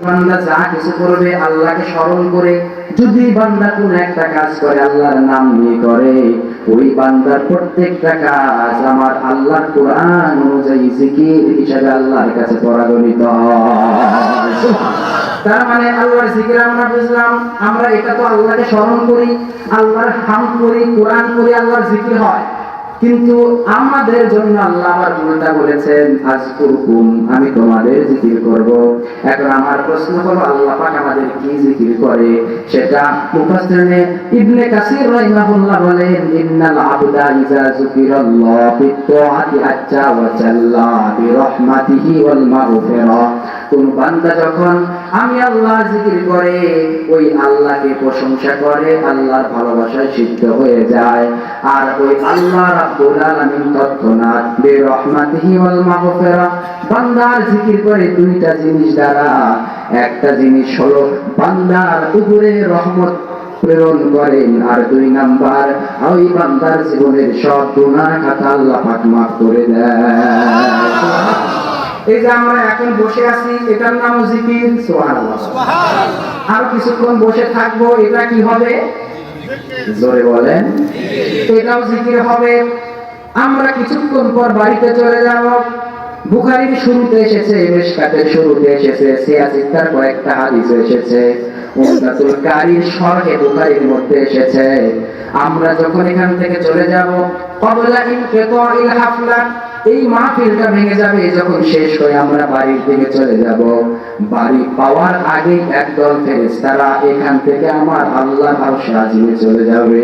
বান্দা যা কিছু করবে আল্লাহকে স্মরণ করে, যদি বান্দা কোন একটা কাজ করে, আল্লাহর নাম নিয়ে করে, ওই বান্দার প্রত্যেকটা কাজ আমার আল্লাহর কোরআন অনুযায়ী জিকির হিসাবে আল্লাহর কাছে পরাগণিত তার মানে আল্লাহর জিকির আমরা বুঝলাম, আমরা এটা তো আল্লাহকে স্মরণ করি, আল্লাহর হাম করি, কোরআন করি, আল্লাহর জিকির হয়। কিন্তু আমাদের জন্য আল্লাহ আবার উল্টা বলেছেন আজ কুরকুম আমি তোমাদের জিকির করব। এখন আমার প্রশ্ন হলো, আল্লাহ পাক আমাদের কি জিকির করে? সেটা মুফাসসিরিনে ইবনে কাসির রাহিমাহুল্লাহ বলেন, ইন্নাল আবদা ইজা যুকিরাল্লাহ বিত্তাআতি আজ্জা ওয়া জাল্লা বিরহমাতিহি ওয়াল মাগফিরা। কোন বান্দা যখন আমি আল্লাহর জিকির করে, ওই আল্লাহকে প্রশংসা করে, আল্লাহর ভালোবাসায় সিদ্ধ হয়ে যায়। আর ওই আল্লাহ রাব্বুল আলামিন তৎক্ষণাৎ বিরহমাতিহি ওয়াল মাগফিরা। বান্দার জিকির করে দুইটা জিনিস দ্বারা। একটা জিনিস হলো বান্দার উপরে রহমত প্রেরণ করেন আর দুই নাম্বার ওই বান্দার জীবনের সব গুনাহ খাতা আল্লাহ পাক মাফ করে দেয় এই যে আমরা এখন বসে আছি এটার নাম জিকির সুবহানাল্লাহ। আর কিছুক্ষণ বসে থাকব এটা কি হবে? জোরে বলেন। এটাও জিকির হবে। আমরা কিছুক্ষণ পর বাড়িতে চলে যাব। বুখারীর শুরুতে এসেছে মেশকাতের শুরুতে এসেছে কয়েকটা হাদিস এসেছে। উমদাতুল কারীর শরহে বুখারীর মধ্যে এসেছে। আমরা যখন এখান থেকে চলে যাব, কবলা ইনকিতাইল হাফলা এই মাহফিলটা ভেঙে যাবে যখন শেষ হয়ে আমরা বাড়ির দিকে চলে যাব। বাড়ি পাওয়ার আগে একদল ফেরেশতারা এখান থেকে আমার আল্লাহ আর সাজিয়ে চলে যাবে।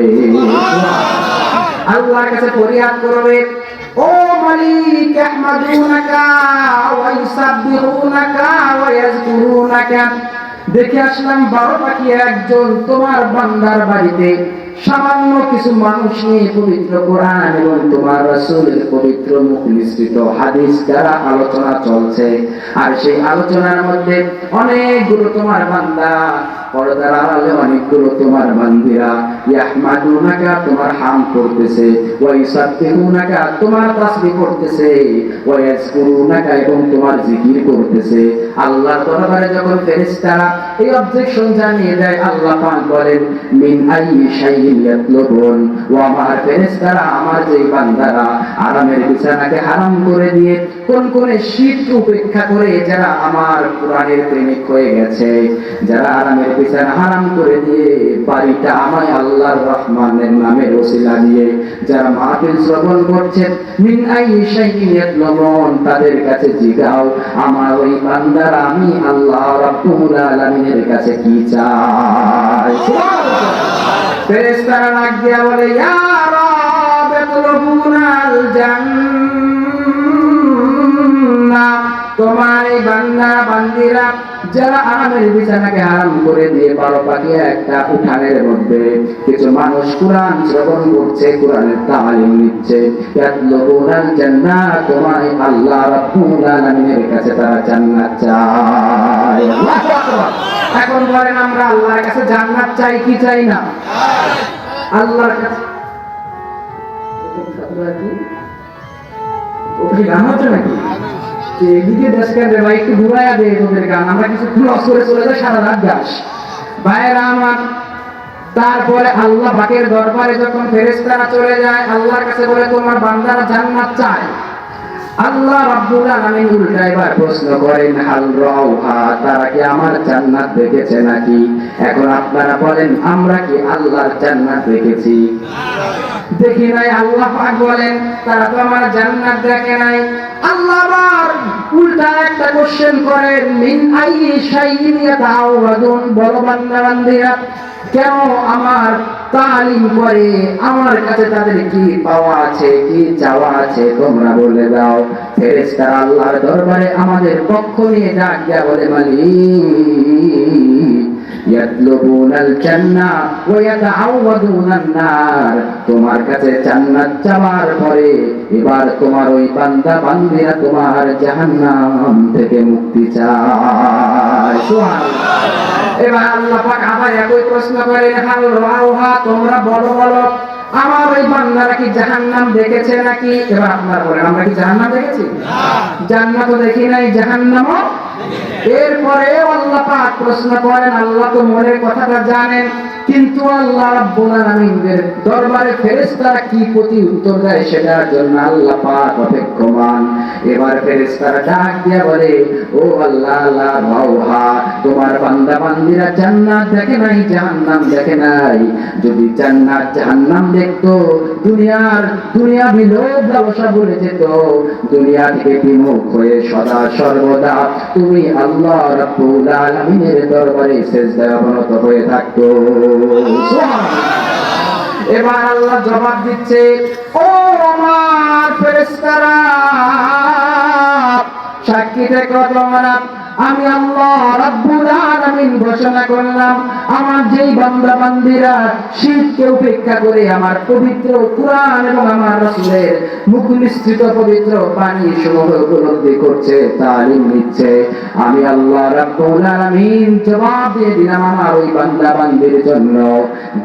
আল্লাহর কাছে ফরিয়াদ করবে, ও মালিক আহমাদুনাকা ওয়া ইউসাব্বিহুনাকা ওয়া ইয়াজকুরুনাকা দেখে আসলাম বারো পাখি একজন তোমার বান্দার বাড়িতে সামান্য কিছু মানুষ নিয়ে পবিত্র কোরআন এবং তোমার রাসূলের পবিত্র মুখ নিঃসৃত হাদিস দ্বারা আলোচনা চলছে। আর সেই আলোচনার মধ্যে অনেকগুলো তোমার বান্দা, পর্দার আড়ালে অনেকগুলো তোমার বান্দিরা। তোমার হাম করতেছে তোমার করতেছে এবং তোমার জিকির করতেছে। দরবারে যখন ফেরেশতারা এই অবজেকশন জানিয়ে দেয়, আল্লাহ পাক বলেন, মিন আইয়ি ইয়াতলুবুন ও আমার ফেরেশতারা আমার যে বান্দারা আরামের বিছানাকে হারাম করে দিয়ে কোন কোন শীত উপেক্ষা করে যারা আমার কোরআনের প্রেমিক হয়ে গেছে, যারা আরামের বিছানা হারাম করে দিয়ে বাড়িটা আমায় আল্লাহর রহমানের নামের ওসিলা দিয়ে যারা মাহফিল শ্রবণ করছেন মিন আইয়ি শাইইন ইয়াতলুবুন তাদের কাছে জিগাও আমার ওই বান্দারা আমি আল্লাহ রাব্বুল আলামিনের কাছে কি চাই? ফেরেশতারা ডাক দিয়া বলে ইয়া রাব ইয়াতলুবুনাল জান্নাহ তোমার এই বান্দা বান্দিরা যারা আরামের বিছানাকে আরাম করে দিয়ে বারো পাকিয়া একটা উঠানের মধ্যে কিছু মানুষ কোরআন শ্রবণ করছে, কোরআনের তালিম নিচ্ছে। ইয়াতলুবুনাল জান্নাহ তোমার আল্লাহ রাব্বুল কাছে তারা জান্নাত চায়। এখন বলেন, আমরা আল্লাহর কাছে জান্নাত চাই, কি চাই না? আল্লাহর কাছে। ওকে গান হচ্ছে নাকি? এদিকে একটু ঘুরাইয়া দে তোদের গান। আমরা কিছু করে চলে যাই, সারা রাত আমার, তারপরে আল্লাহ পাকের দরবারে যখন ফেরেশতারা চলে যায়, আল্লাহর কাছে বলে, তোমার বান্দারা জান্নাত চায়। আল্লাহ রাব্বুল আলামিন উল্টা এবার প্রশ্ন করেন রাউহা? তারা কি আমার জান্নাত দেখেছে নাকি? এখন আপনারা বলেন, আমরা কি আল্লাহর জান্নাত দেখেছি? দেখি নাই, আল্লাহ পাক বলেন, তারা তো আমার জান্নাত দেখে নাই। আল্লাহ আবার উল্টা একটা কোশ্চেন করেন, মিন আইয়ি শাইইন ইয়াতাআওয়াদুন? বড় বান্দা কেন আমার তালিম করে আমার কাছে তাদের কি পাওয়া আছে, কি চাওয়া আছে, তোমরা বলে দাও। ফেরেশতারা আল্লাহর দরবারে আমাদের পক্ষ নিয়ে ডাক দেয়া বলে, মালিক জান্নাহ ওয়া ইয়াতাআওয়াদুনান নার। তোমার কাছে জান্নাত চাওয়ার পরে এবার তোমার ওই বান্দা বান্দিরা তোমার জাহান্নাম থেকে মুক্তি চায়। সুবহানাল্লাহ। এবার আল্লাহ পাক আবার একই প্রশ্ন করে হাল রাউহা তোমরা বলো বলো আমার ওই বান্দারা কি জাহান্নাম দেখেছে নাকি? এবার আপনারা বলেন আমরা কি জাহান্নাম দেখেছি? জান্নাতও দেখি নাই জাহান্নামও এরপরে আল্লাহ পাক প্রশ্ন করেন আল্লাহ তো মনের কথাটা জানেন। কিন্তু আল্লাহ রাব্বুল আলামিনের দরবারে ফেরেশতারা কি প্রতি উত্তর দেয় সেটার জন্য আল্লাহ পাক অপেক্ষমান। এবার ফেরেশতারা ডাক দিয়ে বলে, ও আল্লাহ আল্লাহ ভাওহা তোমার বান্দা বান্দিরা জান্নাত দেখে নাই, জাহান্নাম দেখে নাই। যদি জান্নাত জাহান্নাম দেখতো, দুনিয়ার দুনিয়া বিলোপ ব্যবসা বলে যেত। দুনিয়া থেকে বিমুখ হয়ে সদা সর্বদা তুমি আল্লাহ রাব্বুল আলামিনের দরবারে সেজদায় অবনত হয়ে থাকতো। সুবহানাল্লাহ। এবার আল্লাহ জবাব দিচ্ছে ও আমার ফেরেশতারা সাক্ষী থেকে তোমরা। আমি আল্লাহ রাব্বুল আলামিন ঘোষণা করলাম, আমার যেই বান্দা বান্দিরা শীতকে উপেক্ষা করে আমার পবিত্র কোরআন এবং আমার রাসূলের মুখ নিঃসৃত পবিত্র বাণী সমূহ উপলব্ধি করছে, তালিম নিচ্ছে। আমি আল্লাহ রাব্বুল আলামিন জবাব দিয়ে দিলাম আমার ওই বান্দা বান্দির জন্য।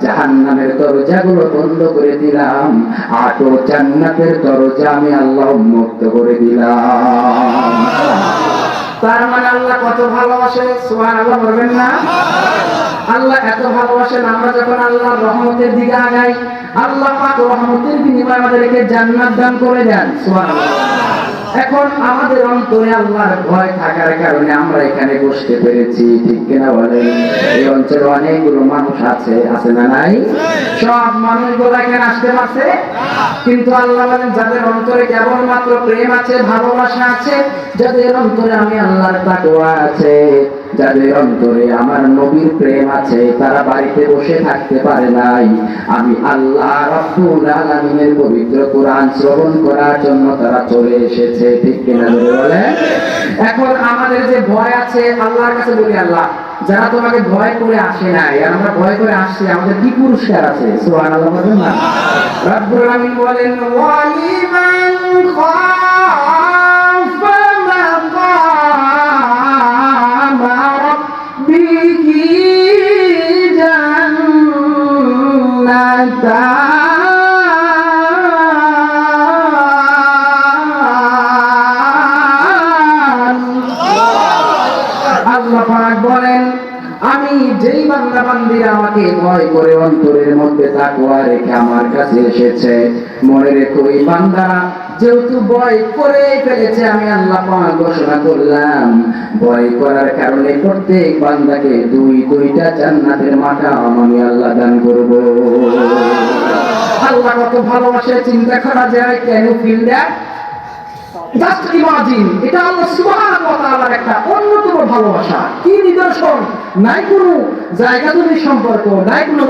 জাহান্নামের দরজাগুলো বন্ধ করে দিলাম আটো জান্নাতের দরজা আমি আল্লাহ উন্মুক্ত করে দিলাম। তার মানে আল্লাহ কত ভালোবাসে? সুহান আল্লাহ বলবেন না। আল্লাহ এত ভালোবাসেন, আমরা যখন আল্লাহ রহমতের দিকে আগাই, আল্লাহ পাক রহমতের বিনিময়ে আমাদেরকে জান্নাত দান করে দেন। সুবহানাল্লাহ। এখন আমাদের অন্তরে আল্লাহর ভয় থাকার কারণে আমরা এখানে বসতে পেরেছি, ঠিক কিনা বলে এই অঞ্চলে অনেকগুলো মানুষ আছে আছে না নাই? সব মানুষ মানুষগুলো এখানে আসতে পারছে? কিন্তু আল্লাহ বলেন, যাদের অন্তরে কেবলমাত্র প্রেম আছে, ভালোবাসা আছে, যাদের অন্তরে আমি আল্লাহর তাকওয়া আছে যাদের অন্তরে আমার নবীর প্রেম আছে তারা বাড়িতে বসে থাকতে পারে নাই। আমি আল্লাহ রব্বুল আলামিনের পবিত্র কোরআন শ্রবণ করার জন্য তারা চলে এসেছে। ঠিক কিনা বলে এখন আমাদের যে ভয় আছে আল্লাহর কাছে বলি আল্লাহ যারা তোমাকে ভয় করে আসে নাই আর আমরা ভয় করে আসছি আমাদের কি পুরস্কার আছে? সুবহানাল্লাহ বলেন না। রব্বুল আলামিন বলেন ওয়ালিমান খাফা বলেন, আমি যেই বান্দা বান্দিরা আমাকে ভয় করে অন্তরের মধ্যে তাকওয়া রেখে আমার কাছে এসেছে, মনে রেখো এই বান্দারা যেহেতু ভয় করে ফেলেছে, আমি আল্লাহ পাক ঘোষণা করলাম। ভয় করার কারণে প্রত্যেক বান্দাকে দুই, দুইটা জান্নাতের মাথা আমি আল্লাহ দান করব। আল্লাহ কত ভালোবাসে, চিন্তা করা যায় কেন ফিল দ্যাট জাস্ট ইমাজিন এটা আল্লাহ তাআলার একটা অন্যতম ভালোবাসা। কি নিদর্শন? নাই কোনো জায়গা জমির সম্পর্ক, নাই কোনো